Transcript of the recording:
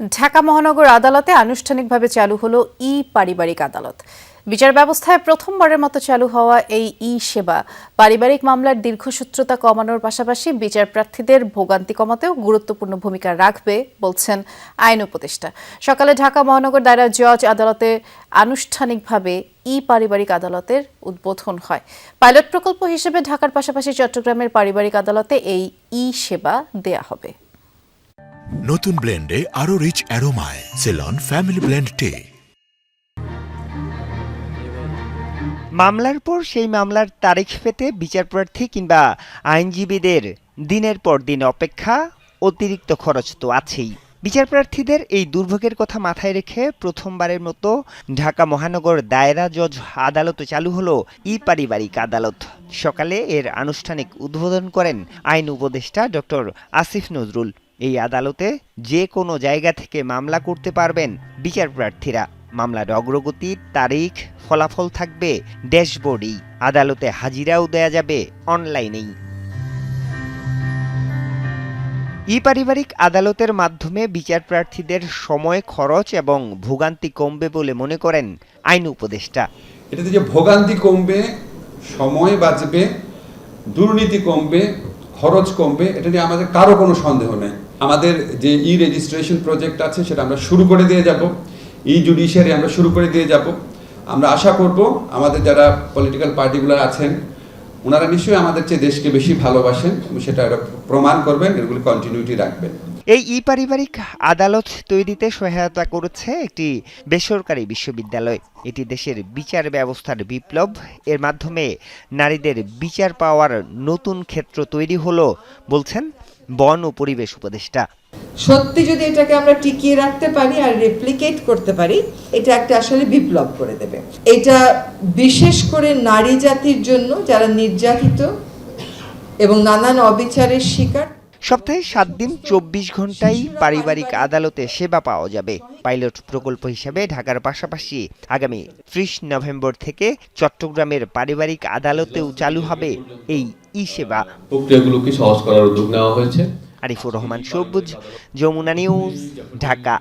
ঢাকা মহানগর আদালতে আনুষ্ঠানিকভাবে চালু হলো ই পারিবারিক আদালত। বিচার ব্যবস্থায় প্রথমবারের মতো চালু হওয়া এই ই সেবা পারিবারিক মামলার দীর্ঘসূত্রতা কমানোর পাশাপাশি বিচার প্রার্থীদের ভোগান্তি কমাতেও গুরুত্বপূর্ণ ভূমিকা রাখবে বলছেন আইন উপদেষ্টা। সকালে ঢাকা মহানগর দায়রা জজ আদালতে আনুষ্ঠানিকভাবে ই পারিবারিক আদালতের উদ্বোধন হয়। পাইলট প্রকল্প হিসেবে ঢাকার পাশাপাশি চট্টগ্রামের পারিবারিক আদালতে এই ই সেবা দেয়া হবে। নতুন ব্লেন্ডে আরও রিচ অ্যারোমায় সেলন ফ্যামিলি ব্লেন্ড টে মামলার পর সেই মামলার তারিখ পেতে বিচারপ্রার্থী কিংবা আইনজীবীদের দিনের পর দিন অপেক্ষা অতিরিক্ত খরচ তো আছেই। বিচারপ্রার্থীদের এই দুর্ভোগের কথা মাথায় রেখে প্রথমবারের মতো ঢাকা মহানগর দায়রা জজ আদালতে চালু হলো ই পারিবারিক আদালত। সকালে এর আনুষ্ঠানিক উদ্বোধন করেন আইন উপদেষ্টা ডক্টর আসিফ নজরুল। এই আদালতে যে কোনো জায়গা থেকে মামলা করতে পারবেন বিচারপ্রার্থীরা মামলার অগ্রগতি তারিখ, ফলাফল থাকবে ড্যাশবোর্ডেই। আদালতে হাজিরাও দেয়া যাবে অনলাইনেই। ই পারিবারিক আদালতের মাধ্যমে বিচার প্রার্থীদের সময়, খরচ এবং ভোগান্তি কমবে বলে মনে করেন আইন উপদেষ্টা। এটাতে যে ভোগান্তি কমবে, সময় বাঁচবে, দুর্নীতি কমবে খরচ কমবে, এটা নিয়ে আমাদের কারও কোনো সন্দেহ নেই। আমাদের যে ই রেজিস্ট্রেশন প্রজেক্ট আছে, সেটা আমরা শুরু করে দিয়ে যাব। ই জুডিশিয়ারি আমরা শুরু করে দিয়ে যাব। আমরা আশা করব, আমাদের যারা পলিটিক্যাল পার্টিগুলো আছেন ওনারা নিশ্চয়ই আমাদের চেয়ে দেশকে বেশি ভালোবাসেন, সেটা প্রমাণ করবেন, এগুলি কন্টিনিউটি রাখবেন। এই ই পারিবারিক আদালত তৈরিতে সহায়তা করেছে একটি বেসরকারি বিশ্ববিদ্যালয়। এটি দেশের বিচার ব্যবস্থার বিপ্লব। এর মাধ্যমে নারীদের বিচার পাওয়ার নতুন ক্ষেত্র তৈরি হলো, বলছেন বন ও পরিবেশ উপদেষ্টা। সত্যি যদি এটাকে আমরা টিকিয়ে রাখতে পারি আর রেপ্লিকেট করতে পারি এটা একটা আসলে বিপ্লব করে দেবে। এটা বিশেষ করে নারী জাতির জন্য যারা নির্যাতিত এবং নানান অবিচারের শিকার। সপ্তাহে সাত দিন চব্বিশ ঘন্টাই পারিবারিক আদালতে সেবা পাওয়া যাবে। পাইলট প্রকল্প হিসাবে ঢাকার পাশাপাশি আগামী ত্রিশ নভেম্বর থেকে চট্টগ্রামের পারিবারিক আদালতেও চালু হবে এই ই সেবা প্রক্রিয়াগুলোকে সহজ করার উদ্যোগ নেওয়া হয়েছে। আরিফুর রহমান সবুজ যমুনা নিউজ ঢাকা।